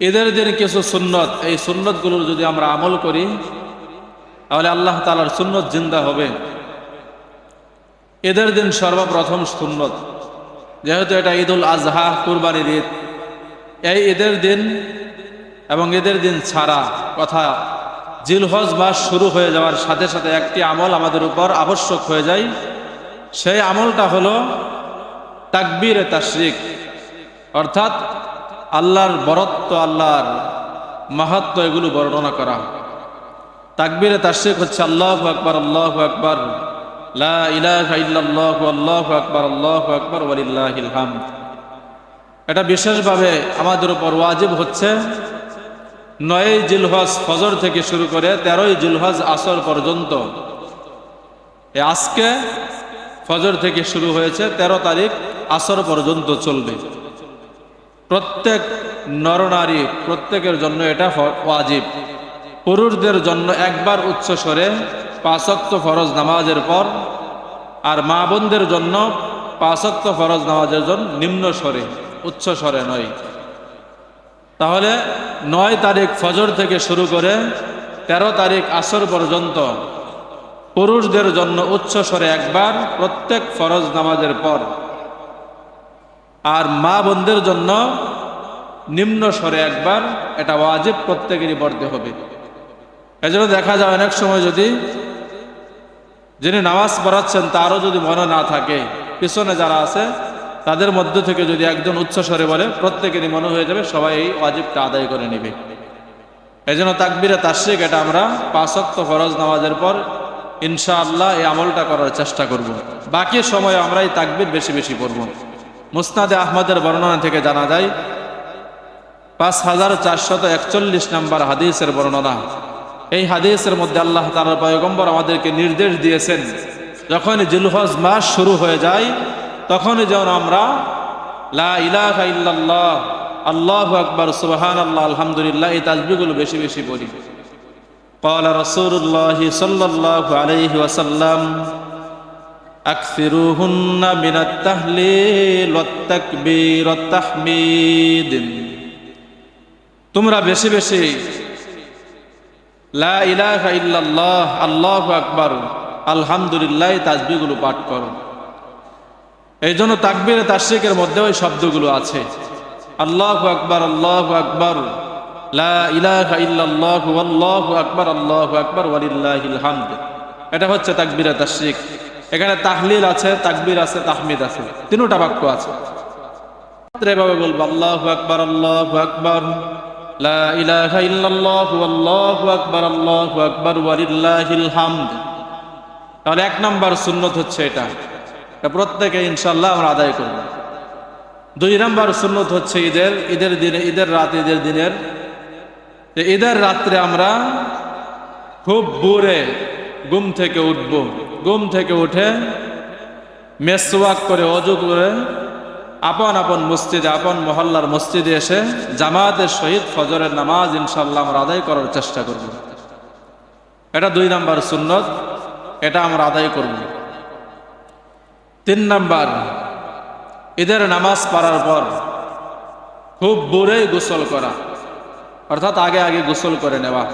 ঈদের দিন কিছু সুন্নত। এই সুন্নতগুলোর যদি আমরা আমল করি, তাহলে আল্লাহ তালার সুন্নত জিন্দা হবে। ঈদের দিন সর্বপ্রথম সুন্নত। যেহেতু এটা ঈদুল আজহা, কুরবানির ঈদ। এই ঈদের দিন এবং ঈদের দিন ছাড়া কথা, জিলহজ মাস শুরু হয়ে যাওয়ার সাথে সাথে একটি আমল আমাদের উপর আবশ্যক হয়ে যায়। সেই আমলটা হলো তাকবীর তাশরিক অর্থাৎ আল্লাহর বরত্ব, আল্লাহর মাহাত্ম এগুলো বর্ণনা করা তাকবীরে তাশরিক হচ্ছে আল্লাহ আকবর আল্লাহ আকবর আল্লাহু আকবার আল্লাহু আকবার, ওয়ালিল্লাহিল হামদ। এটা বিশেষভাবে আমাদের উপর ওয়াজিব হচ্ছে। নয় জিলহজ ফজর থেকে শুরু করে তেরোই জিলহজ আসর পর্যন্ত আজকে ফজর থেকে শুরু হয়েছে ১৩ তারিখ আসর পর্যন্ত চলবে। প্রত্যেক নরনারী প্রত্যেকের জন্য এটা ওয়াজিব। পুরুষদের জন্য একবার উচ্চ স্বরে পাঁচক্ত ফরজ নামাজের পর আর মা বোনদের জন্য পাঁচক্ত ফরজ নামাজের জন্য নিম্ন স্বরে, উচ্চ স্বরে নয়। তাহলে নয় তারিখ ফজর থেকে শুরু করে ১৩ তারিখ আসর পর্যন্ত পুরুষদের জন্য উচ্চ স্বরে একবার প্রত্যেক ফরজ নামাজের পর আর মা বোনদের জন্য নিম্ন স্বরে একবার এটা ওয়াজিব প্রত্যেকেরই পড়তে হবে। এজন্য দেখা যায় অনেক সময় যদি যিনি নামাজ পড়াচ্ছেন তারও যদি মনে না থাকে, পিছনে যারা আছে তাদের মধ্য থেকে যদি একজন উচ্চস্বরে বলে, প্রত্যেকেরই মনে হয়ে যাবে সবাই এই ওয়াজিবটা আদায় করে নেবে। এই জন্য তাকবিরে তাশ্রিক এটা আমরা পাঁচক্ত ফরজ নামাজের পর ইনশাআল্লাহ এই আমলটা করার চেষ্টা করব। বাকি সময় আমরা এই তাকবির বেশি বেশি পড়ব। মুসনাদে আহমদের বর্ণনা থেকে জানা যায় পাঁচ হাজার চারশত একচল্লিশ নম্বর হাদিসের বর্ণনা এই হাদিসের মধ্যে আল্লাহ তালার পয়গম্বর আমাদেরকে নির্দেশ দিয়েছেন যখন জিলহজ মাস শুরু হয়ে যায় তখনই যেমন আমরা লা ইলাহা ইল্লাল্লাহ আল্লাহু আকবার সুবহান আল্লাহ আলহামদুলিল্লাহ এই তাজবিগুলো বেশি বেশি বলি قال رسول الله صلى الله عليه وسلم أكثروهن من التهليل والتكبير والتحميد তোমরা বেশি বেশি লা ইলাহা ইল্লাল্লাহ আল্লাহু আকবার আলহামদুলিল্লাহ এই তাজবিগুলো পাঠ করো এই জন্য তাকবীরে তাশরিকের মধ্যে ওই শব্দগুলো আছে আল্লাহু আকবার আল্লাহু আকবার লা ইলাহা ইল্লাল্লাহু আল্লাহু আকবার আল্লাহু আকবার ওয়ালিল্লাহিল হামদ এটা হচ্ছে তাকবীরে তাশরিক এখানে তাহলিল আছে, তাকবীর আছে, তাহমিদ আছে। তিনটা বাক্য আছে। এভাবে বলব, আল্লাহু আকবার আল্লাহু আকবার, লা ইলাহা আল্লাহু আকবার আল্লাহু আকবার, ওয়ালিল্লাহিল হামদ। তাহলে এক নাম্বার সুন্নত হচ্ছে এটা। প্রত্যেকে ইনশাল্লাহ আমরা আদায় করব। দুই নাম্বার সুন্নত হচ্ছে ঈদের ঈদের দিনে, ঈদের রাত, ঈদের দিনের। ঈদের রাত্রে আমরা খুব ভোরে ঘুম থেকে উঠব। ঘুম থেকে উঠে মেসওয়াক করে অজু করে আপন আপন মসজিদে, আপন মহল্লার মসজিদে এসে জামাতের সহিত ফজরের নামাজ ইনশাল্লাহ আমরা আদায় করার চেষ্টা করব। এটা দুই নাম্বার সুন্নত, এটা আমরা আদায় করব। তিন নাম্বার, ঈদের নামাজ পড়ার পর খুব ভোরেই গোসল করা, অর্থাৎ আগে আগে গোসল করে নেওয়া।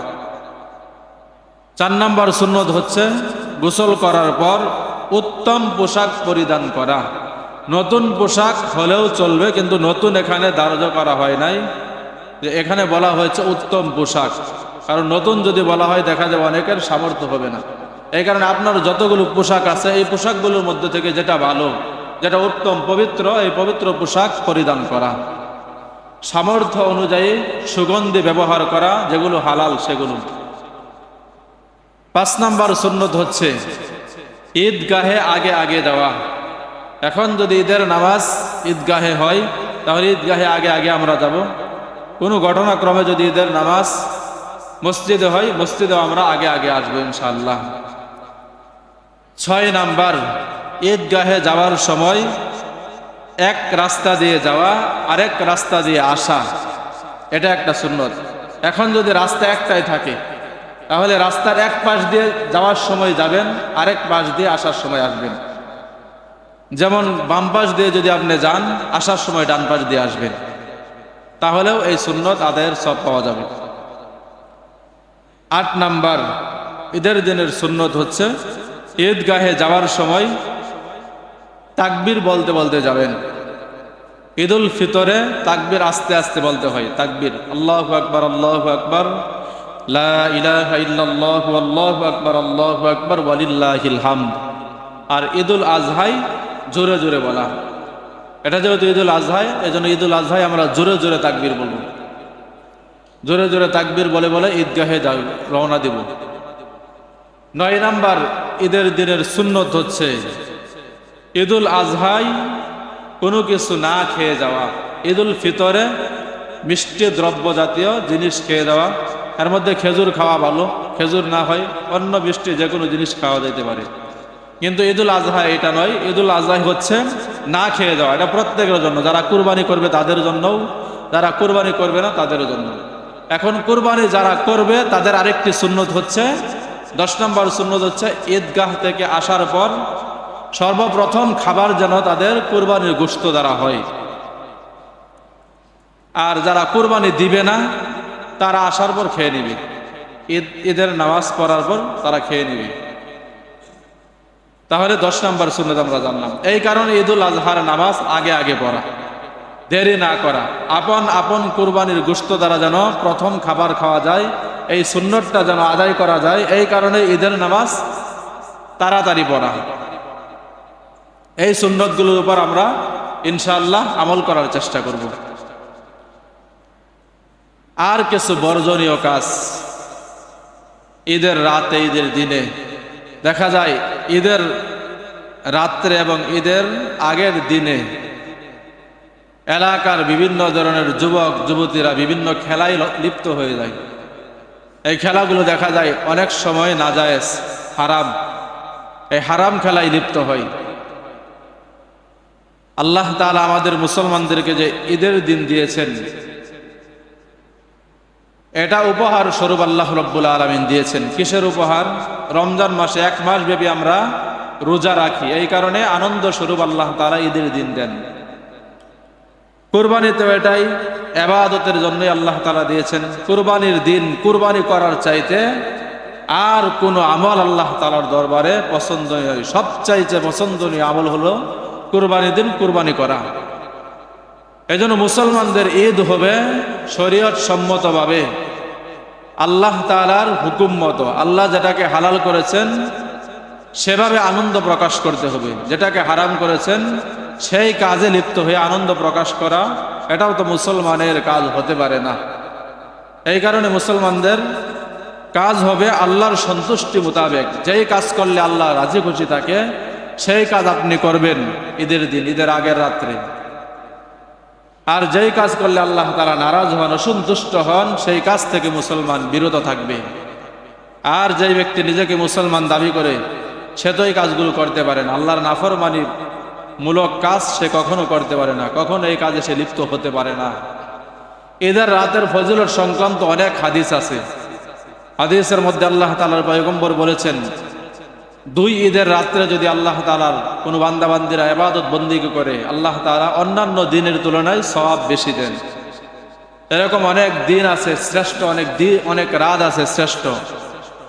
চার নম্বর সুন্নত হচ্ছে গোসল করার পর উত্তম পোশাক পরিধান করা। নতুন পোশাক হলেও চলবে, কিন্তু নতুন এখানে ধার্য করা হয় নাই। যে এখানে বলা হয়েছে উত্তম পোশাক। কারণ নতুন যদি বলা হয়, দেখা যাবে অনেকের সামর্থ্য হবে না। এই কারণে আপনার যতগুলো পোশাক আছে, এই পোশাকগুলোর মধ্যে থেকে যেটা ভালো, যেটা উত্তম পবিত্র, এই পবিত্র পোশাক পরিধান করা। সামর্থ্য অনুযায়ী সুগন্ধি ব্যবহার করা, যেগুলো হালাল, সেগুলো। পাঁচ নাম্বার সুন্নত হচ্ছে, ঈদগাহে আগে আগে দেওয়া। এখন যদি ঈদের নামাজ ঈদগাহে হয়, তাহলে ঈদগাহে আগে আগে আমরা যাব। কোনো ঘটনাক্রমে যদি ঈদের নামাজ মসজিদে হয়, মসজিদেও আমরা আগে আগে আসব ইনশাল্লাহ ছয় নাম্বার, ঈদগাহে যাওয়ার সময় এক রাস্তা দিয়ে যাওয়া, আরেক রাস্তা দিয়ে আসা। এটা একটা সুন্নত। এখন যদি রাস্তা একটাই থাকে তাহলে রাস্তার এক পাশ দিয়ে যাওয়ার সময় যাবেন, আরেক পাশ দিয়ে আসার সময় আসবেন। যেমন বাম পাশ দিয়ে যদি আপনি যান, আসার সময় ডান পাশ দিয়ে আসবেন। তাহলেও এই সুন্নত আদায়ের সব পাওয়া যাবে। আট নাম্বার, ঈদের দিনের সুন্নত হচ্ছে, ঈদগাহে যাওয়ার সময় তাকবির বলতে বলতে যাবেন। ঈদুল ফিতরে তাকবির আস্তে আস্তে বলতে হয়, তাকবির, আল্লাহ আকবর আল্লাহ আকবর। লা ইলাহা ইল্লাল্লাহু আল্লাহু আকবার আল্লাহু আকবার, ওয়ালিল্লাহিল হামদ। আর ঈদুল আজহাই জোরে জোরে বলা এটা যেহেতু ঈদুল আজহাই, এজন্য ঈদুল আজহাই আমরা জোরে জোরে তাকবীর বলব। জোরে জোরে তাকবীর বলে বলে ঈদগাহে যাও রওনা দিব। নয় নাম্বার, ঈদের দিনের সুন্নত হচ্ছে ঈদুল আজহাই কোনো কিছু না খেয়ে যাওয়া। ঈদুল ফিতরে মিষ্টি দ্রব্য জাতীয় জিনিস খেয়ে দেওয়া এর মধ্যে খেজুর খাওয়া ভালো, খেজুর না হয় অন্য বৃষ্টি যে কোনো জিনিস খাওয়া যেতে পারে। কিন্তু ঈদুল আজহা এটা নয়, ঈদুল আজহা হচ্ছে না খেয়ে যাওয়া এটা প্রত্যেকের জন্য, যারা কুরবানি করবে তাদের জন্যও, যারা কুরবানি করবে না তাদের জন্য। এখন কুরবানি যারা করবে, তাদের আরেকটি সুন্নত হচ্ছে, দশ নম্বর সুন্নত হচ্ছে ঈদগাহ থেকে আসার পর সর্বপ্রথম খাবার যেন তাদের কুরবানির গোস্ত দ্বারা হয়। আর যারা কুরবানি দিবে না তারা আসার পর খেয়ে নিবে। ঈদ, ঈদের নামাজ পড়ার পর তারা খেয়ে নিবে। তাহলে দশ নম্বর সুন্নত আমরা জানলাম। এই কারণে ঈদুল আজহার নামাজ আগে আগে পড়া। দেরি না করা। আপন আপন কুরবানির গুস্ত দ্বারা যেন প্রথম খাবার খাওয়া যায়, এই সুন্নতটা যেন আদায় করা যায়, এই কারণে ঈদের নামাজ তাড়াতাড়ি পড়া। এই সুন্নতগুলোর উপর আমরা ইনশাআল্লাহ আমল করার চেষ্টা করব। আর কিছু বর্জনীয় কাজ। ঈদের রাতে, ঈদের দিনে। দেখা যায়, ঈদের রাত্রে এবং ঈদের আগের দিনে এলাকার বিভিন্ন ধরনের যুবক, যুবতীরা বিভিন্ন খেলায় লিপ্ত হয়ে যায়। এই খেলাগুলো দেখা যায় অনেক সময় নাজায়েজ, হারাম। এই হারাম খেলায় লিপ্ত হয়। আল্লাহ তালা আমাদের মুসলমানদেরকে যে ঈদের দিন দিয়েছেন এটা উপহার স্বরূপ আল্লাহ রব্বুল আলমিন দিয়েছেন। কিসের উপহার? রমজান মাসে এক মাস ব্যাপী আমরা রোজা রাখি। এই কারণে আনন্দ স্বরূপ আল্লাহ তারা ঈদের দিন দেন। কুরবানিতেও এটাই এবাদতের জন্যই আল্লাহ তালা দিয়েছেন। কুরবানির দিন কুরবানি করার চাইতে আর কোনো আমল আল্লাহ তালার দরবারে পছন্দনীয় সবচাইতে পছন্দনীয় আমল হলো কুরবানির দিন কুরবানি করা। এজন্য মুসলমানদের ঈদ হবে শরীয়ত সম্মতভাবে আল্লাহ তালার হুকুম মতো আল্লাহ যেটাকে হালাল করেছেন, সেভাবে আনন্দ প্রকাশ করতে হবে। যেটাকে হারাম করেছেন, সেই কাজে লিপ্ত হয়ে আনন্দ প্রকাশ করা, এটাও তো মুসলমানের কাজ হতে পারে না। এই কারণে মুসলমানদের কাজ হবে আল্লাহর সন্তুষ্টি মোতাবেক। যেই কাজ করলে আল্লাহ রাজি খুশি থাকে, সেই কাজ আপনি করবেন ঈদের দিন, ঈদের আগের রাত্রে। আর যেই কাজ করলে আল্লাহ তারা নারাজ হন, অসন্তুষ্ট হন, সেই কাজ থেকে মুসলমান বিরত থাকবে। আর যেই ব্যক্তি নিজেকে মুসলমান দাবি করে, সে তো এই কাজগুলো করতে পারে না। আল্লাহর নাফরমানির মূলক কাজ সে কখনো করতে পারে না, কখনো এই কাজে সে লিপ্ত হতে পারে না। এদের রাতের ফজিলত সংক্রান্ত অনেক হাদিস আছে। হাদিসের মধ্যে আল্লাহ তালার পয়গম্বর বলেছেন দুই ঈদের রাত্রে যদি আল্লাহ তালার কোনো বান্দাবান্দিরা এবাদত বন্দিকে করে, আল্লাহ তালা অন্যান্য দিনের তুলনায় সব বেশি দেন। এরকম অনেক দিন আছে, শ্রেষ্ঠ অনেক দিন অনেক রাত আছে, শ্রেষ্ঠ।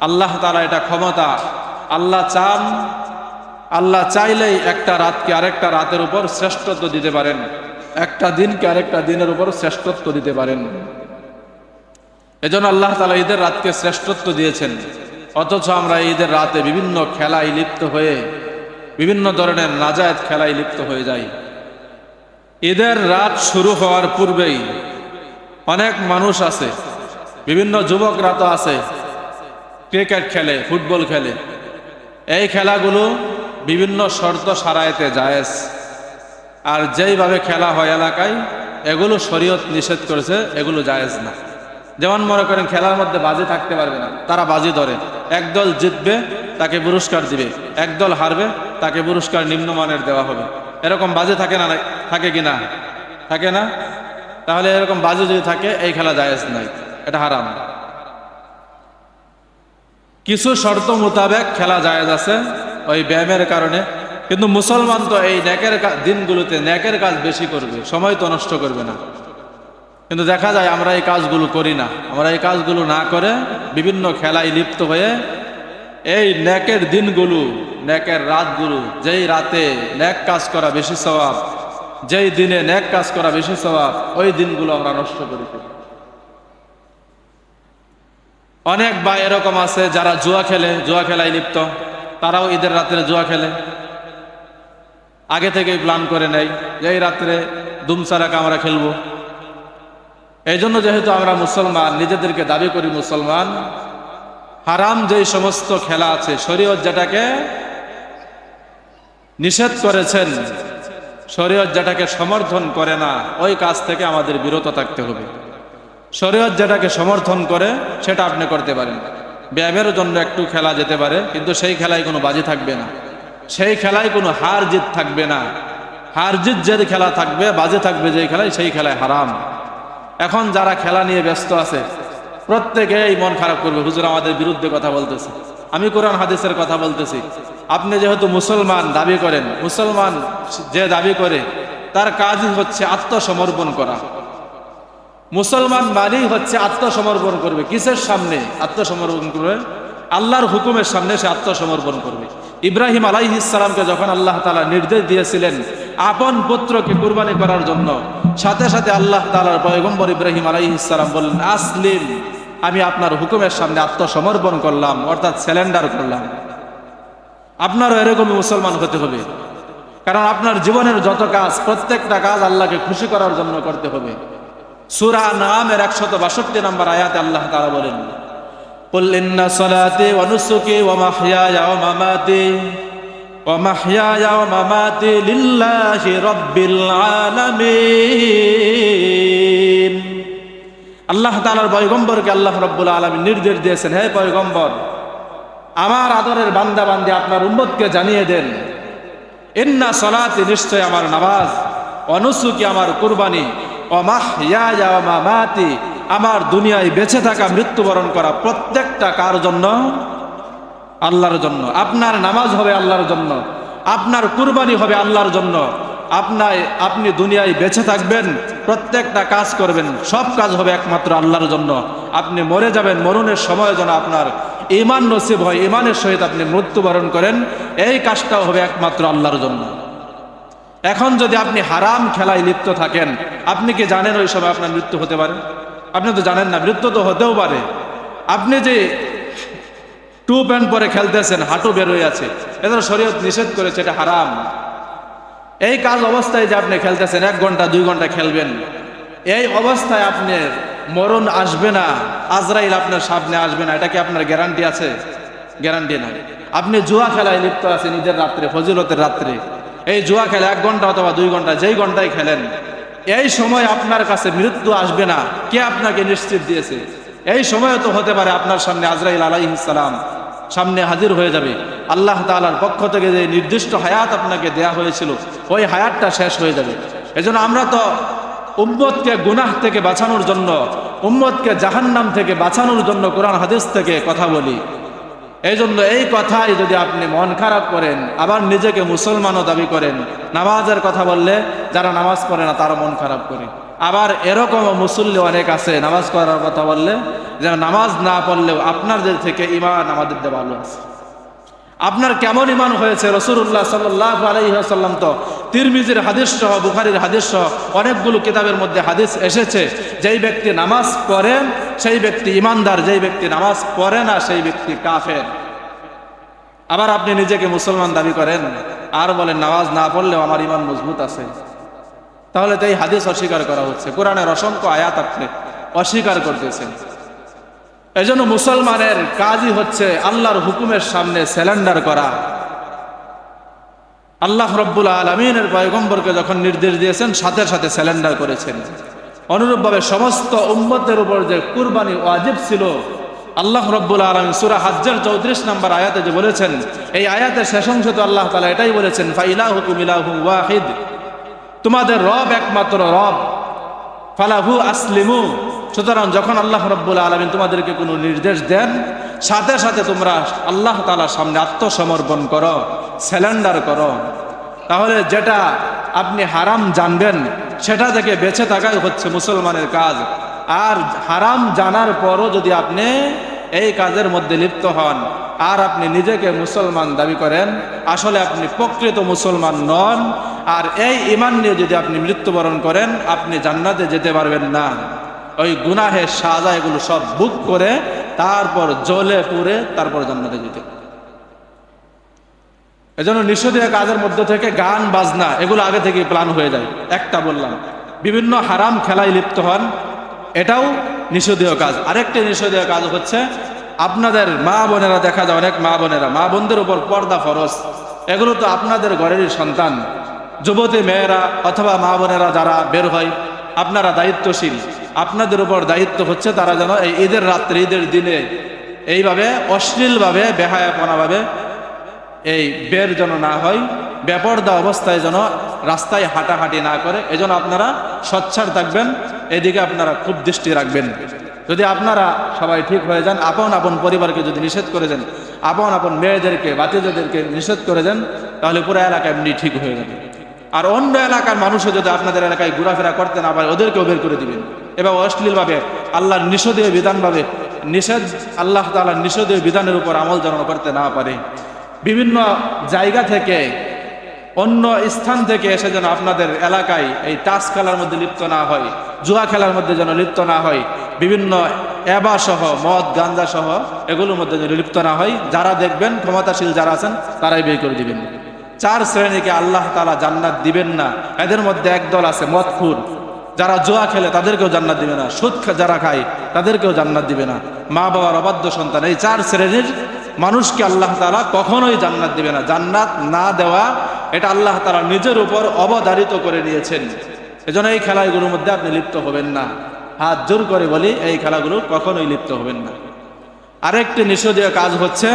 আল্লাহ তালা এটা ক্ষমতা। আল্লাহ চান, আল্লাহ চাইলেই একটা রাতকে আরেকটা রাতের উপর শ্রেষ্ঠত্ব দিতে পারেন। একটা দিনকে আরেকটা দিনের উপর শ্রেষ্ঠত্ব দিতে পারেন। এজন্য আল্লাহ তালা ঈদের রাতকে শ্রেষ্ঠত্ব দিয়েছেন। অথচ আমরা ঈদের রাতে বিভিন্ন খেলায় লিপ্ত হয়ে, বিভিন্ন ধরনের নাজায়ত খেলায় লিপ্ত হয়ে যাই। ঈদের রাত শুরু হওয়ার পূর্বেই অনেক মানুষ আছে, বিভিন্ন যুবকরা তো আছে, ক্রিকেট খেলে, ফুটবল খেলে। এই খেলাগুলো বিভিন্ন শর্ত সারাইতে জায়েজ। আর যেইভাবে খেলা হয় এলাকায়, এগুলো শরীয়ত নিষেধ করেছে, এগুলো জায়েজ না। যেমন মনে করেন খেলার মধ্যে বাজি থাকতে পারবে না, তারা বাজি ধরে। একদল জিতবে, তাকে পুরস্কার দিবে। একদল হারবে, তাকে পুরস্কার নিম্নমানের দেওয়া হবে। এরকম বাজে থাকে না, থাকে কি না? থাকে না? তাহলে এরকম বাজে যদি থাকে, এই খেলা জায়েজ নাই। এটা হারাম। কিছু শর্ত মোতাবেক খেলা জায়েজ আছে ওই ব্যায়ামের কারণে। কিন্তু মুসলমান তো এই ন্যাকের দিনগুলোতে ন্যাকের কাজ বেশি করবে। সময় তো নষ্ট করবে না। কিন্তু দেখা যায় আমরা এই কাজগুলো করি না। আমরা এই কাজগুলো না করে বিভিন্ন খেলায় লিপ্ত হয়ে এই ন্যাকের দিনগুলো, ন্যাকের রাতগুলো, যেই রাতে ন্যাক কাজ করা বেশি স্বভাব, যেই দিনে ন্যাক কাজ করা বেশি স্বভাব, ওই দিনগুলো আমরা নষ্ট করি। অনেক বা এরকম আছে যারা জুয়া খেলে, জুয়া খেলায় লিপ্ত। তারাও ঈদের রাত্রে জুয়া খেলে। আগে থেকেই প্ল্যান করে নেয় যে এই রাত্রে দুমসারাকে আমরা খেলব। এই জন্য যেহেতু আমরা মুসলমান, নিজেদেরকে দাবি করি মুসলমান, হারাম যেই সমস্ত খেলা আছে, শরীয়ত যেটাকে নিষেধ করেছেন, শরীয়ত যেটাকে সমর্থন করে না, ওই কাজ থেকে আমাদের বিরত থাকতে হবে। শরীয়ত যেটাকে সমর্থন করে, সেটা আপনি করতে পারেন। ব্যায়ামের জন্য একটু খেলা যেতে পারে, কিন্তু সেই খেলায় কোনো বাজি থাকবে না। সেই খেলায় কোনো হার জিত থাকবে না। হার জিত যে খেলা থাকবে, বাজে থাকবে যেই খেলায়, সেই খেলায় হারাম। এখন যারা খেলা নিয়ে ব্যস্ত আছে, প্রত্যেকেই মন খারাপ করবে, হুজুর আমাদের বিরুদ্ধে কথা বলতেছে। আমি কোরআন হাদিসের কথা বলতেছি। আপনি যেহেতু মুসলমান দাবি করেন, মুসলমান যে দাবি করে, তার কাজই হচ্ছে আত্মসমর্পণ করা। মুসলমান মানেই হচ্ছে আত্মসমর্পণ করবে। কিসের সামনে আত্মসমর্পণ করবে? আল্লাহর হুকুমের সামনে সে আত্মসমর্পণ করবে। ইব্রাহিম আলাইহিসালামকে যখন আল্লাহ তালা নির্দেশ দিয়েছিলেন, আপন পুত্রকে কুরবানি করার জন্য সাথে সাথে আল্লাহ তালার পয়গম্বর ইব্রাহিম আলাইহিসালাম বললেন আসলিম আমি আপনার হুকুমের সামনে আত্মসমর্পণ করলাম অর্থাৎ স্যালেন্ডার করলাম আপনারও এরকমই মুসলমান হতে হবে কারণ আপনার জীবনের যত কাজ প্রত্যেকটা কাজ আল্লাহকে খুশি করার জন্য করতে হবে সুরা নামের একশত বাষট্টি নম্বর আয়াতে আল্লাহ তারা বলেন قل إن صلاتي ونسكي ومحياي ومماتي ومحياي ومماتي لله رب العالمين আল্লাহ তাআলার পয়গম্বরকে আল্লাহ রব্বুল আলামিন নির্দেশ দিয়েছেন হে পয়গম্বর আমার আদরের বান্দা বান্দি আপনার উম্মতকে জানিয়ে দেন ইন্না সলাতি নিশ্চয় আমার নামাজ অনুসুকি আমার কুরবানি অমাহ ইয়া মামাতি আমার দুনিয়ায় বেঁচে থাকা মৃত্যুবরণ করা প্রত্যেকটা কার জন্য আল্লাহর জন্য। আপনার নামাজ হবে আল্লাহর জন্য। আপনার কুরবানি হবে আল্লাহর জন্য। আপনার আপনি দুনিয়ায় বেঁচে থাকবেন, প্রত্যেকটা কাজ করবেন, সব কাজ হবে একমাত্র আল্লাহর জন্য। আপনি মরে যাবেন, মরণের সময় যেন আপনার ইমান নসিব হয় ইমানের সহিত আপনি মৃত্যুবরণ করেন, এই কাজটাও হবে একমাত্র আল্লাহর জন্য। এখন যদি আপনি হারাম খেলায় লিপ্ত থাকেন, আপনি কি জানেন ওই সময় আপনার মৃত্যু হতে পারে? আপনি তো জানেন না, মৃত্যু তো হতেও পারে। আপনি যে টু প্যান্ট পরে খেলতেছেন, হাঁটু বের হয়ে আছে। এটা শরীয়ত নিষেধ করেছে, এটা হারাম। এই কাজ অবস্থায় যে আপনি খেলতেছেন, এক ঘণ্টা, দুই ঘণ্টা খেলবেন। এই অবস্থায় আপনার মরণ আসবে না, আজরাইল আপনার সামনে আসবে না, এটা কি আপনার গ্যারান্টি আছে? গ্যারান্টি নাই। আপনি জুয়া খেলায় লিপ্ত আছেন ঈদের রাত্রে, ফজিলতের রাত্রে। এই জুয়া খেলা এক ঘণ্টা অথবা দুই ঘণ্টা, যেই ঘন্টায় খেলেন, এই সময় আপনার কাছে মৃত্যু আসবে না। কে আপনাকে নিশ্চিত দিয়েছে? এই সময় তো হতে পারে আপনার সামনে আজরাইল আলাইহিসালাম সামনে হাজির হয়ে যাবে। আল্লাহ তাআলার পক্ষ থেকে যে নির্দিষ্ট হায়াত আপনাকে দেয়া হয়েছিল, ওই হায়াতটা শেষ হয়ে যাবে। এজন্য আমরা তো উম্মতকে গুনাহ থেকে বাঁচানোর জন্য, উম্মতকে জাহান্নাম থেকে বাঁচানোর জন্য কোরআন হাদিস থেকে কথা বলি। এই জন্য এই কথাই যদি আপনি মন খারাপ করেন, আবার নিজেকে মুসলমানও দাবি করেন, নামাজের কথা বললে যারা নামাজ পড়ে না তারা মন খারাপ করে। আবার এরকম মুসল্লি অনেক আছে, নামাজ করার কথা বললে যে নামাজ না পড়লেও আপনার যে থেকে ইমান আমাদের দিয়ে ভালো আছে। আপনার কেমন ইমান হয়েছে? রসুল্লাহ সাল্লাহ আলাইসাল্লাম তো তিরমিজির হাদিস সহ, বুখারির হাদিস সহ অনেকগুলো কিতাবের মধ্যে হাদিস এসেছে, যেই ব্যক্তি নামাজ পড়ে, সেই ব্যক্তি ইমানদার যেই ব্যক্তি নামাজ পড়ে না, সেই ব্যক্তি কাফের। আবার আপনি নিজেকে মুসলমান দাবি করেন, আর বলেন, নামাজ না পড়লেও আমার ইমান মজবুত আছে। তাহলে তো এই হাদিস অস্বীকার করা হচ্ছে। কোরআনের অসংখ্য আয়াত আপনি অস্বীকার করতেছেন। এজন্য মুসলমানের কাজই হচ্ছে আল্লাহর হুকুমের সামনে স্যালেন্ডার করা। আল্লাহ রব্বুল আলমিনের পয়গম্বরকে যখন নির্দেশ দিয়েছেন, সাথে সাথে স্যালেন্ডার করেছেন। অনুরূপভাবে সমস্ত উম্মতের উপর যে কুরবানি ওয়াজিব ছিল, আল্লাহ রব্বুল আলম সুরা হাজ্জার চৌত্রিশ নম্বর আয়াতে যে বলেছেন, এই আয়াতের শেষ অংশ তো আল্লাহ তালা এটাই বলেছেন ফাইলা হুকুম ইলাহু ওয়াহিদ। তোমাদের রব একমাত্র রব। ফালাহু আসলিমু। সুতরাং যখন আল্লাহ রব্বুল আলমিন তোমাদেরকে কোনো নির্দেশ দেন, সাথে সাথে তোমরা আল্লাহ তালার সামনে আত্মসমর্পণ করো, স্যালেন্ডার করো। তাহলে যেটা আপনি হারাম জানবেন, সেটা থেকে বেঁচে থাকাই হচ্ছে মুসলমানের কাজ। আর হারাম জানার পরও যদি আপনি এই কাজের মধ্যে লিপ্ত হন, আর আপনি নিজেকে মুসলমান দাবি করেন, আসলে আপনি প্রকৃত মুসলমান নন আর এই ইমান নিয়ে যদি আপনি মৃত্যুবরণ করেন, আপনি জান্নাতে যেতে পারবেন না। ওই গুনাহের সাজা এগুলো সব বুক করে তারপর জ্বলে পুড়ে তারপর জান্নাতে যেতে। এজন্য নিষেধীয় কাজের মধ্যে থেকে গান, বাজনা, এগুলো আগে থেকে প্ল্যান হয়ে যায়। একটা বললাম, বিভিন্ন হারাম খেলায় লিপ্ত হন, এটাও নিষেধীয় কাজ। আরেকটি নিষেধীয় কাজ হচ্ছে, আপনাদের মা বোনেরা, দেখা যায় অনেক মা বোনেরা, মা বোনদের উপর পর্দা ফরজ। এগুলো তো আপনাদের ঘরেরই সন্তান। যুবতী মেয়েরা অথবা মা বোনেরা যারা বের হয়, আপনারা দায়িত্বশীল। আপনাদের উপর দায়িত্ব হচ্ছে তারা যেন এই ঈদের রাত্রে, ঈদের দিনে এইভাবে অশ্লীলভাবে, বেহায়াপনাভাবে এই বের যেন না হয়, বেপর্দা অবস্থায় যেন রাস্তায় হাঁটাহাঁটি না করে, এজন্য আপনারা সচ্ছার থাকবেন, এদিকে আপনারা খুব দৃষ্টি রাখবেন। যদি আপনারা সবাই ঠিক হয়ে যান, আপন আপন পরিবারকে যদি নিষেধ করে দেন, আপন আপন মেয়েদেরকে বাতিজাদেরকে নিষেধ করে দেন, তাহলে পুরো এলাকা এমনি ঠিক হয়ে যাবে। আর অন্য এলাকার মানুষও যদি আপনাদের এলাকায় ঘোরাফেরা করতে না পারে, ওদেরকেও বের করে দিবেন। এবং অশ্লীলভাবে, আল্লাহর নিষেধীয় বিধানভাবে, নিষেধ, আল্লাহ তাআলার নিষেধীয় বিধানের উপর আমল যেন করতে না পারে। বিভিন্ন জায়গা থেকে, অন্য স্থান থেকে এসে যেন আপনাদের এলাকায় এই তাস খেলার মধ্যে লিপ্ত না হয়, জুয়া খেলার মধ্যে যেন লিপ্ত না হয়, বিভিন্ন এবা সহ, মদ গাঞ্জা সহ, এগুলোর মধ্যে যেন লিপ্ত না হয়, যারা দেখবেন, ক্ষমতাশীল যারা আছেন, তারাই বের করে দিবেন। চার শ্রেণীকে আল্লাহ তালা জান্নাত দিবেন না। এদের মধ্যে একদল আছে মদখুর। যারা জোয়া খেলে তাদেরকেও জান্নাত দিবে না। সুদ যারা খায় তাদেরকেও জান্নাত দিবে না। মা বাবার অবাধ্য সন্তান। এই চার শ্রেণির মানুষকে আল্লাহ তালা কখনোই জান্নাত দিবে না। জান্নাত না দেওয়া, এটা আল্লাহ তালা নিজের উপর অবধারিত করে নিয়েছেন। এজন্য এই খেলাগুলোর মধ্যে আপনি লিপ্ত হবেন না। হাত জোর করে বলি, এই খেলাগুলো কখনোই লিপ্ত হবেন না। আরেকটি নিষেধীয় কাজ হচ্ছে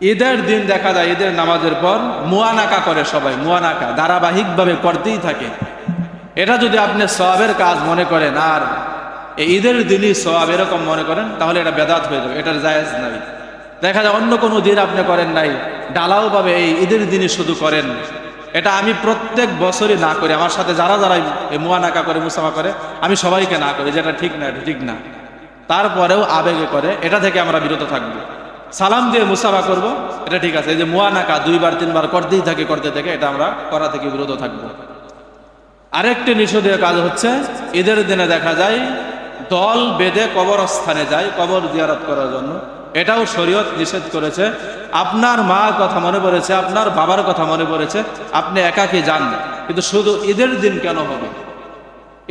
ঈদের দিন দেখা যায়, ঈদের নামাজের পর মুয়ানাকা করে সবাই, মুয়ানাকা, ধারাবাহিকভাবে করতেই থাকে। এটা যদি আপনি সবের কাজ মনে করেন, আর এই ঈদের দিনই সব এরকম মনে করেন, তাহলে এটা বেদাত হয়ে যাবে, এটার জায়েজ নাই। দেখা যায় অন্য কোনো দিন আপনি করেন নাই ডালাও পাবে এই ঈদের দিনই শুধু করেন। এটা আমি প্রত্যেক বছরই না করি, আমার সাথে যারা যারা এই মুয়ানাকা করে, মুসাফা করে, আমি সবাইকে না করি, যেটা ঠিক না, এটা ঠিক না। তারপরেও আবেগে করে, এটা থেকে আমরা বিরত থাকব। সালাম দিয়ে মুসাফা করব। এটা ঠিক আছে, এই যে মুয়ানাকা দুইবার, তিনবার করতেই থাকে, করতে থাকে, এটা আমরা করা থেকে বিরত থাকব। আরেকটি নিষেধীয় কাজ হচ্ছে, ঈদের দিনে দেখা যায়, দল বেঁধে কবরস্থানে যায়, কবর জিয়ারত করার জন্য। এটাও শরীয়ত নিষেধ করেছে। আপনার মা কথা মনে পড়েছে, আপনার বাবার কথা মনে পড়েছে, আপনি একাকে যান? কিন্তু শুধু ঈদের দিন কেন হবে?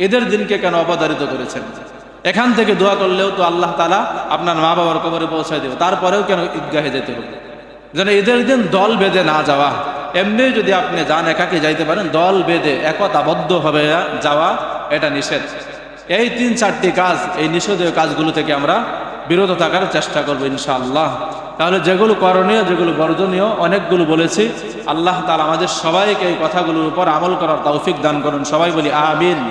ঈদের দিনকে কেন অবধারিত করেছেন? এখান থেকে দোয়া করলেও তো আল্লাহ তালা আপনার মা বাবার কবরে পৌঁছায় দেবে। তারপরেও কেন ঈদগাহে যেতে হবে? যেন ঈদের দিন দল বেঁধে না যাওয়া। এমনি যদি আপনি যান, একাকে যাইতে পারেন, দল বেঁধে একতাবদ্ধ হবে যাওয়া, এটা নিষেধ। এই তিন চারটি কাজ, এই নিষেধীয় কাজগুলো থেকে আমরা বিরত থাকার চেষ্টা করব ইনশাআল্লাহ। তাহলে যেগুলো করণীয়, যেগুলো বর্জনীয়, অনেকগুলো বলেছি। আল্লাহ তালা আমাদের সবাইকে এই কথাগুলোর উপর আমল করার তৌফিক দান করুন। সবাই বলি, আমিন।